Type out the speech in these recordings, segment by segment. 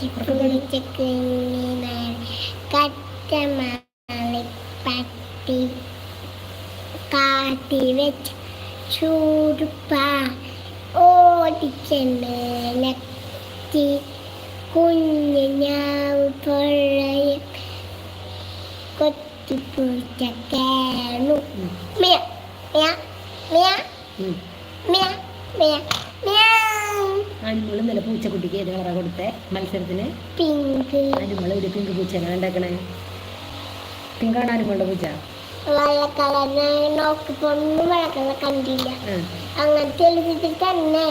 പിടിച്ച കുഞ്ഞിനാണ് കറ്റമാളി പട്ടി കാട്ടി വെച്ച് ചൂടുപ്പ ഓടിച്ചെന്ന് നെത്തി കുഞ്ഞ് ഞാവ് പൊഴയും കൊത്തിപ്പൂച്ച കേണു. മിയ മിയ മിയ. മിയ മിയ മിയാവ് നല്ല പൂച്ചക്കുട്ടിക്ക് ഏത് കളറാണ് കൊടുത്തേ? മത്സരത്തിന്? പിങ്ക് അനുമോൾ ഒരു പിങ്ക് പൂച്ചനെ ഉണ്ടാക്കണേ പിങ്കാണ് അനുമോളുടെ പൂച്ച? കണ്ടില്ല. അങ്ങനത്തെ എഴുതിട്ട് തന്നെ.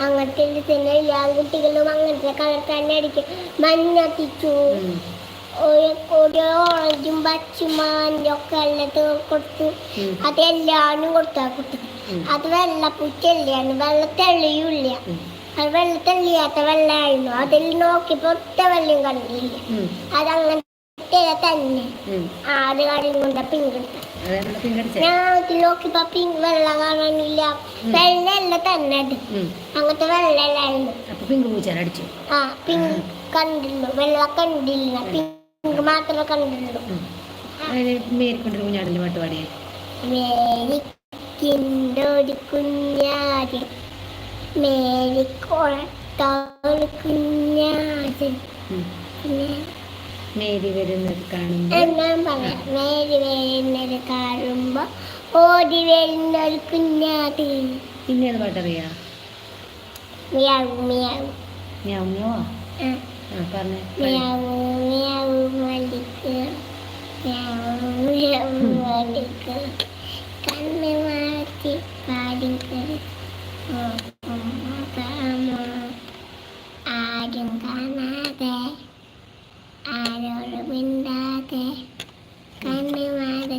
അങ്ങനത്തെ തന്നെ എല്ലാ കുട്ടികളും അങ്ങനത്തെ കളർ തന്നെ അടിക്കും. മഞ്ഞത്തിച്ചു ഉം. ഒരു ഒരു ഓറഞ്ചും പച്ചും മാന്റെ ഒക്കെ ഉള്ളത് കൊടുത്തു. അത് എല്ലാവരും കുട്ടി. അത് വെള്ളപ്പൂച്ചല്ലാണ് വെള്ള ഉം. അത് വെള്ള വെള്ളമായിരുന്നു അതിൽ നോക്കിയപ്പോ ഒറ്റ വെള്ളം കണ്ടില്ല. ഉം. അത് തന്നെ. ആട് കാര്യം കൊണ്ട് പിങ്ക് എടുത്ത അതാണ് ഞാൻ നോക്കിയപ്പോ പിങ്ക് വെള്ളം കാണാനില്ല. വെള്ളമല്ല തന്നെ അത്. അങ്ങനത്തെ വെള്ളമല്ലായിരുന്നു ആ പിങ്ക് കണ്ടുള്ളൂ വെള്ള കണ്ടില്ല. പിങ്ക് മാത്രമേ. അതിന് മേരിക്കൊണ്ടൊരു കുഞ്ഞാടിന്റെ പാട്ട് പാടിയേ? മേരിക്കിണ്ടൊരു കുഞ്ഞാട് മേരിക്കൊളത്തോട് കുഞ്ഞാട് ഉം. പിന്നെ മേരി വരുന്നത് കാണുമ്പോ ഓടി വരുന്ന ഒരു കുഞ്ഞാട് പിന്നെ ഏത് പാട്ടറിയാ? Meow meow. മ്യാവ് മ്യാവാ ആ പറഞ്ഞേ. മിയാവ് മിയാവ് മല്ലിക്ക് മിയാവ് മിയാവ് മല്ലിക്ക്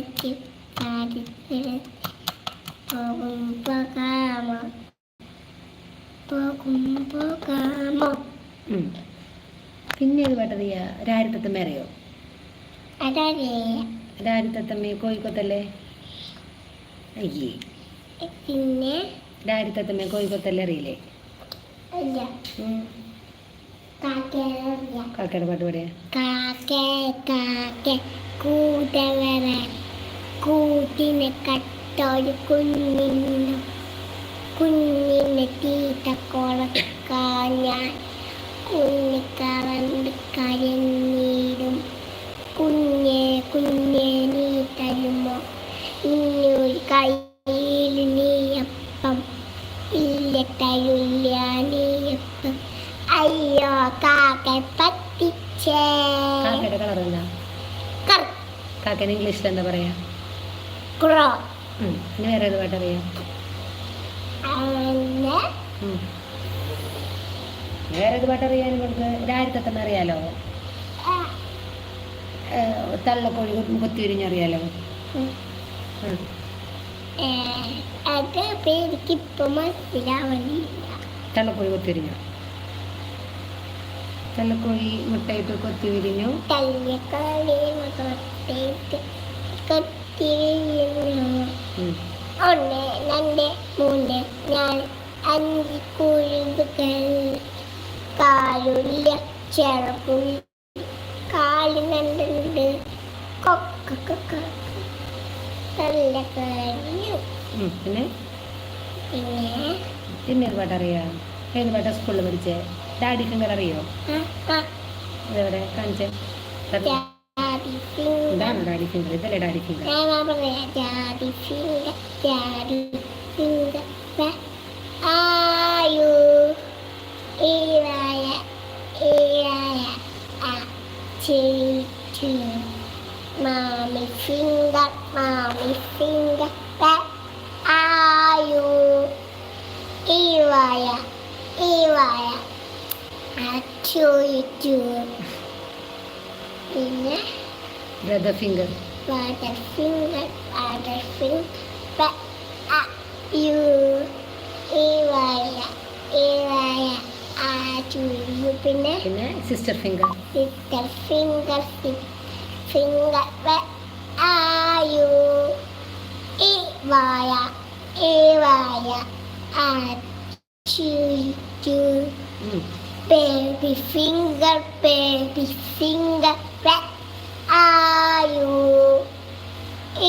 മറച്ച് കാര്യത്തിന് പോകും പോകാമോ? പോകും പോകാമോ? ഉം. പിന്നെ ഒരു പാട്ടറിയാ രാരിത്തത്തമ്മ അറിയോ? അതറിയ രാരിത്തത്തമ്മ കോഴിക്കോത്തല്ലേ അയ്യേ. പിന്നെ? രാരിത്തത്തമ്മ കോഴിക്കോത്തല്ലേ അറിയില്ലേ? കാക്കയുടെ പാട്ട് പാടിയാ. കാക്കേ കാക്കേ കൂട്ടവര കൂട്ടിനെ കട്ടൊരു കുഞ്ഞിന്നു കുഞ്ഞിനെ തീറ്റ കൊളക്കാൻ ഞാൻ കുഞ്ഞ് കറണ്ട് കരഞ്ഞിടും കുഞ്ഞെ കുഞ്ഞെ നീ തരുമോ? ഇന്നൊരു കയ്യിൽ നീയപ്പം ഇല്ല തരില്ല നീയപ്പം അയ്യോ കാക്ക പറ്റിച്ചേ. കാക്കയുടെ കളറല്ല കാക്കൻ കാക്കേനെ ഇംഗ്ലീഷിൽ എന്താ പറയാ? ക്രോ. പിന്നെ വേറെ ഏത് പാട്ടറിയാം. വേറെ ഏത് പാട്ടറിയാൻ നമുക്ക്? രാരിത്തത്തമ്മ അറിയാലോ? തള്ളക്കോഴി കൊത്തിരിഞ്ഞറിയാലോ അത് എനിക്കിപ്പോ മനസ്സിലാവണില്ല. തള്ളക്കോഴി കൊത്തിരിഞ്ഞു തള്ളക്കോഴി മുട്ടയിട്ട് കൊത്തി വിരിഞ്ഞു കൊത്തിരിയുന്നു ഉം. ഒന്ന് രണ്ട് മൂന്ന് നാല് അഞ്ച് കുഴുതുകൾ കാലുല്ല ചെറുപുള്ളി കാൽ നണ്ടുണ്ട് കൊക്കൊക്കെ നല്ല കഴിഞ്ഞു. പിന്നെ? പിന്നെ? പിന്നെ ഏത് പാട്ടറിയാം ഏത് പാട്ടാ സ്കൂളിൽ പഠിച്ചേ. ഡാഡി ഫിംഗർ അറിയോ? ആ, ആ, കാണിച്ചേ. ഇതാണ് ഡാഡി ഫിംഗർ ഇതല്ലേ ഡാഡി ഫിംഗർ ജാതി ഫിംഗർ ജാതി ഫിംഗർ ആയു ഈവായ ഈവായ ആ ചിരിച്ചു മാമി ഫിംഗർ മാമി ഫിംഗർ ആയു ഈവായ ഈവായ ചോദിച്ചു പിന്നെ Brother Butterfinger, butterfinger, uh, but uh, you, Ivaya, Ivaya, Ajuru, Pinna. Pinna, sister finger. Sister finger, sister finger, but uh, are you, Ivaya, Ivaya, Ajuru, baby finger, baby finger. Where are you?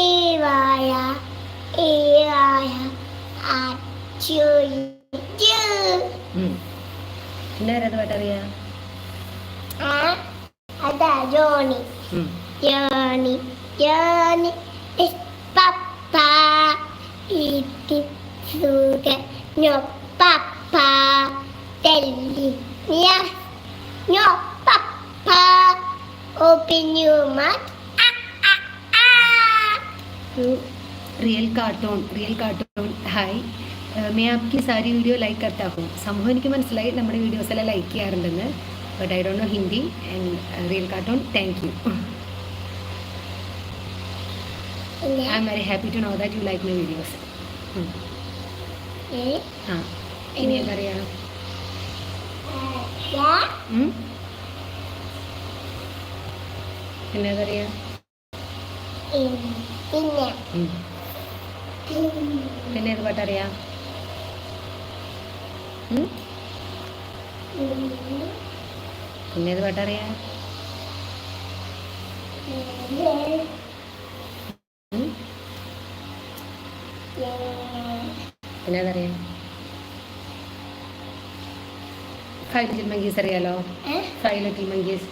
Ewaya, Ewaya, Achu. പിന്നെ ആരത് പാട്ടറിയാ അതാ Johnny is Papa. Eating sugar, no Papa. Telling yes, no Papa. open your mouth. to real cartoon real cartoon hi मैं आपकी सारी video like करता हूँ? സംഭവം എനിക്ക് മനസ്സിലായി നമ്മുടെ വീഡിയോസ് എല്ലാം like ചെയ്യാറുണ്ടെന്ന് but I don't know Hindi and real cartoon thank you I'm very happy to know that you like my videos ആ ഇനി എന്താ പറയുക yeah. ഉം? പിന്നെ. ഏത് പാട്ടറിയാം? പിന്നെ. ഏത് പാട്ടറിയാം? പിന്നെ ഏതറിയാം? ഫൈവ് ലിറ്റിൽ മങ്കീസ് അറിയാലോ? Five little monkeys.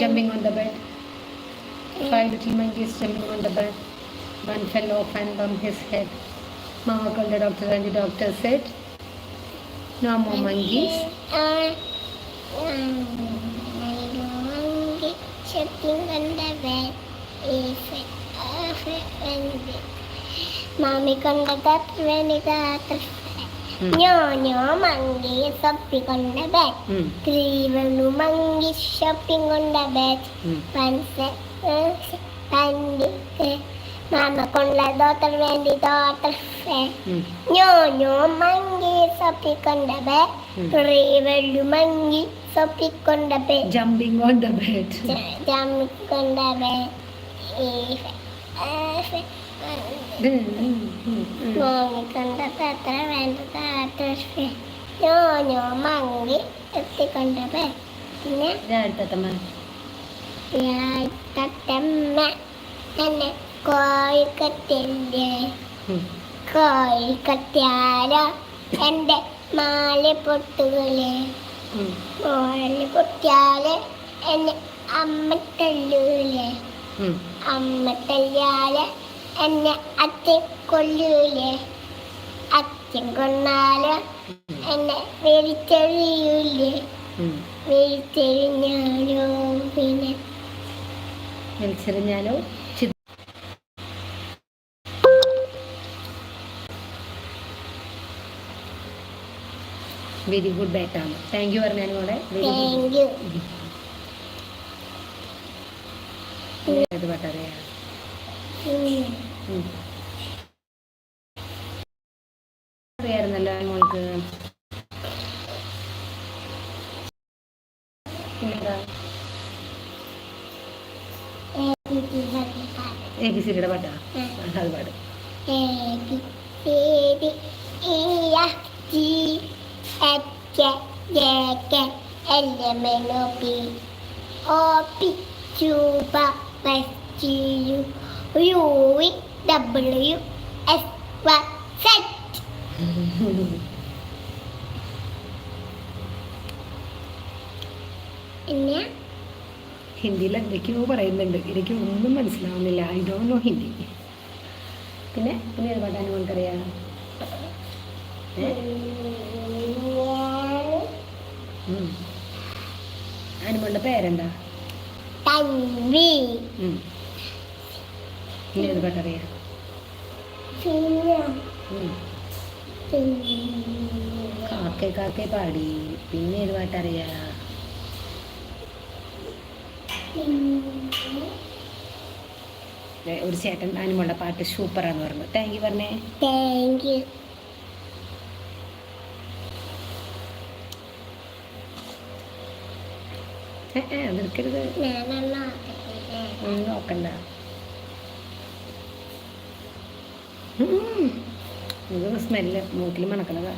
Jumping on the bed Five little monkeys jumping on the bed one fell off and bumped his head Mama called the doctor and the doctor said, No more monkeys. Shopping on the bed is Mommy കൊണ്ട് തത്വനിതാത്ര Hmm. ഞോ ഞോ monkey shopping on the bed Mm. ത്രീവണു monkey shopping on the bed Mm. പൻസ പണ്ടി മാമ കൊണ്ട ദോത്തർ വേണ്ടി ദോത്തർ Mm. ഞോ ഞോ monkey സപ്പിക്കൊണ്ട ബേ ഉം. റീവെള്ളു മങ്കി സപ്പിക്കൊണ്ട ബേ Jumping on the bed. ജമ്മിക്കൊണ്ട ബേ Mm, mm, mm, mm. മോങ്ങിക്കൊണ്ട തത്ര വേണ്ട താത്ര ഞോ ഞോ മങ്കി എത്തിക്കൊണ്ട ബേ പിന്നെ ഞാൻ തത്തമ്മ തന്നെ എന്നെ കോഴിക്കത്തിന്റെ. കോഴിക്കത്തിയാലോ എന്റെ മാല പൊട്ടുകളെ. മാല പൊട്ടിയാൽ എന്നെ അമ്മ തല്ലൂലേ. അമ്മ എന്നെ അച്ഛൻ കൊല്ലൂലേ. അച്ഛൻ കൊന്നാൽ എന്നെ വെളിച്ചെറിയൂലേ ഉം. വെളിച്ചെറിഞ്ഞാലോ പിന്നെ വലിച്ചെറിഞ്ഞാലോ വെരി ഗുഡ് ബാറ്റാണ്. താങ്ക് യു പറഞ്ഞാലും കൂടെ very good. U U V W X Y Z പിന്നെ ഹിന്ദിയിൽ എന്തൊക്കെയോ പറയുന്നുണ്ട്. എനിക്ക് ഒന്നും മനസ്സിലാവുന്നില്ല. I don't know Hindi. പിന്നെ പിന്നെ ഏത് പാട്ടാണ് മോൾക്കറിയാം ഏ? അനുമോളുടെ പേരെന്താ? പിന്നെ ഏത് പാട്ടറിയാം കാക്കെ. കാക്കേ കാക്കേ പാടി. പിന്നെ ഏത് പാട്ടറിയാ ഒരു ചേട്ടൻ അനുമോളുടെ പാട്ട് സൂപ്പറാന്ന് പറഞ്ഞു. താങ്ക് യു പറഞ്ഞേ. താങ്ക് യു അതെടുക്കരുത്. നോക്കണ്ട. ഇത് സ്മെല്ല്. മൂക്കിൽ മണക്കണതാ.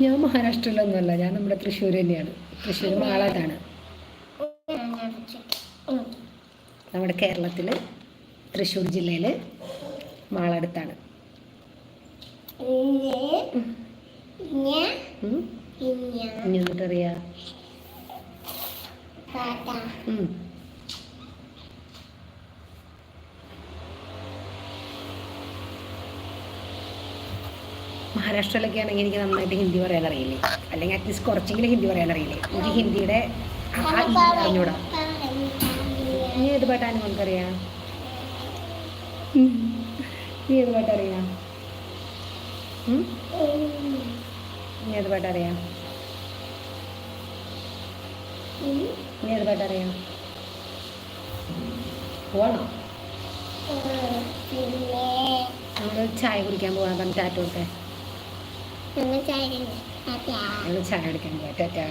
ഞാൻ മഹാരാഷ്ട്രയിലൊന്നുമല്ല. ഞാൻ നമ്മുടെ തൃശ്ശൂർ തന്നെയാണ്. തൃശ്ശൂർ മാളത്താണ്. നമ്മുടെ കേരളത്തിൽ തൃശ്ശൂർ ജില്ലയിൽ മാളടുത്താണ് ഇനി എന്നിട്ടറിയാ. മഹാരാഷ്ട്രയിലൊക്കെ ആണെങ്കിൽ എനിക്ക് നന്നായിട്ട് ഹിന്ദി പറയാൻ അറിയില്ലേ അല്ലെങ്കിൽ അറ്റ്ലീസ്റ്റ് കുറച്ചെങ്കിലും ഹിന്ദി പറയാൻ അറിയില്ലേ എനിക്ക് ഹിന്ദിയുടെ അറിഞ്ഞൂടാ. നീ ഏത് പാട്ടാണ് നമുക്കറിയാം നീ ഏത് പാട്ടറിയാം? നീ ഏത് പാട്ടറിയാം? നീ ഏത് പാട്ടറിയാം? പോവാണോ? നമ്മൾ ചായ കുടിക്കാൻ പോകാൻ പറഞ്ഞ ടാറ്റ കൊടുത്തേ. നമ്മൾ ചായ ചായ കുടിക്കാൻ പോകാം ടാറ്റാ.